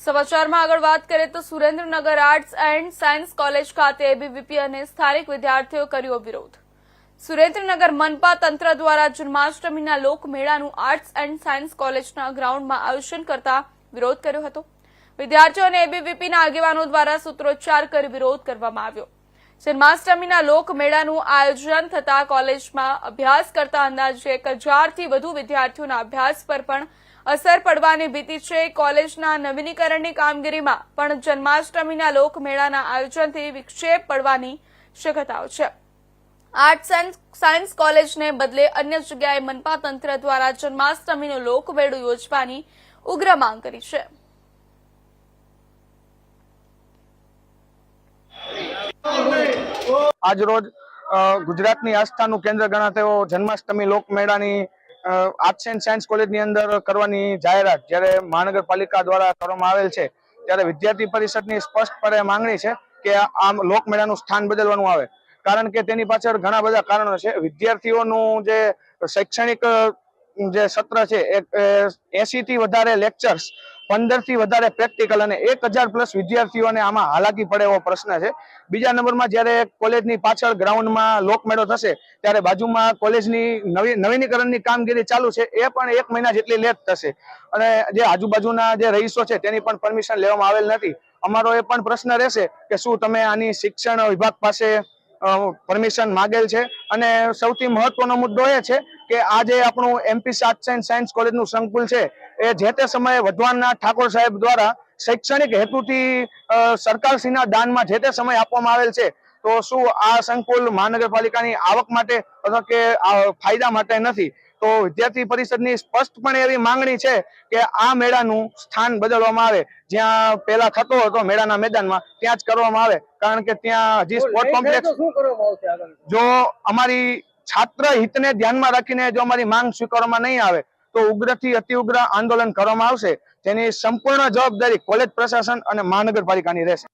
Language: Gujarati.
સમાચારમાં આગળ વાત કરીએ તો Surendranagar arts and science college ખાતે એબીવીપી અને સ્થાનિક વિદ્યાર્થીઓ કર્યો વિરોધ. સુરેન્દ્રનગર મનપા તંત્ર દ્વારા જન્માષ્ટમીના લોકમેળાનું આર્ટ્સ એન્ડ સાયન્સ કોલેજના ગ્રાઉન્ડમાં આયોજન કરતા વિરોધ કર્યો હતો. વિદ્યાર્થીઓ અને એબીવીપીના આગેવાનો દ્વારા સૂત્રોચ્ચાર કરી વિરોધ કરવામાં આવ્યો. જન્માષ્ટમીના લોકમેળાનું આયોજન થતા કોલેજમાં અભ્યાસ કરતા અંદાજે એક હજારથી વધુ વિદ્યાર્થીઓના અભ્યાસ પર પણ અસર પડવાની ભીતિ છે. કોલેજના નવીનીકરણની કામગીરીમાં પણ જન્માષ્ટમીના લોકમેળાના આયોજનથી વિક્ષેપ પડવાની શક્યતાઓ છે. આર્ટસ એન્ડ સાયન્સ કોલેજને બદલે અન્ય જગ્યાએ મનપા તંત્ર દ્વારા જન્માષ્ટમીનું લોકમેળું યોજવાની ઉગ્ર માંગ કરી છે. આજરોજ ગુજરાતની આસ્થાનું કેન્દ્ર ગણાતો જન્માષ્ટમી લોકમેળાની આર્ટ્સ એન્ડ સાયન્સ કોલેજની અંદર કરવાની જાહેરાત જ્યારે મહાનગરપાલિકા દ્વારા કરવામાં આવેલ છે, ત્યારે વિદ્યાર્થી પરિષદની સ્પષ્ટપણે માંગણી છે કે આમ લોકમેળાનું સ્થાન બદલવાનું આવે. કારણ કે તેની પાછળ ઘણા બધા કારણો છે. વિદ્યાર્થીઓનું જે શૈક્ષણિક જે સત્ર છે, એ એસી થી વધારે લેક્ચર્સ પંદરથી વધારે પ્રેક્ટિકલ અને એક પ્લસ વિદ્યાર્થીઓને આમાં હાલાકી પડે એવો પ્રશ્ન છે. બીજા નંબરમાં જ્યારે કોલેજની પાછળ ગ્રાઉન્ડમાં લોકમેળો થશે, ત્યારે બાજુમાં કોલેજની નવી, નવીનીકરણની કામગીરી ચાલુ છે, એ પણ એક મહિના જેટલી લેટ થશે. અને જે આજુબાજુના જે રહીશો છે, તેની પણ પરમિશન લેવામાં આવેલ નથી. અમારો એ પણ પ્રશ્ન રહેશે કે શું તમે આની શિક્ષણ વિભાગ પાસે પરમિશન માગેલ છે? અને સૌથી મહત્વનો મુદ્દો એ છે કે આ જે આપણું એમપી આર્ટ્સ એન્ડ સાયન્સ કોલેજનું સંકુલ છે એ જે તે સમયે વધવાનના ઠાકોર સાહેબ દ્વારા શૈક્ષણિક હેતુથી સરકારશ્રીના દાનમાં જે તે સમય આપવામાં આવેલ છે તો શું આ સંકુલ મહાનગરપાલિકાની આવક માટે અથવા કે ફાયદા માટે નથી? તો વિદ્યાર્થી પરિષદની સ્પષ્ટપણે એવી માંગણી છે કે આ મેળાનું સ્થાન બદલવામાં આવે. જ્યાં પેલા થતો હતો મેળાના મેદાનમાં ત્યાં જ કરવામાં આવે. કારણ કે ત્યાં હજી સ્પોર્ટ કોમ્પ્લેક્સ જો અમારી છાત્ર હિતને ધ્યાનમાં રાખીને જો અમારી માંગ સ્વીકારવામાં નહીં આવે તો ઉગ્રથી અતિ ઉગ્ર આંદોલન કરવામાં આવશે તેની સંપૂર્ણ જવાબદારી કોલેજ પ્રશાસન અને મહાનગરપાલિકાની રહેશે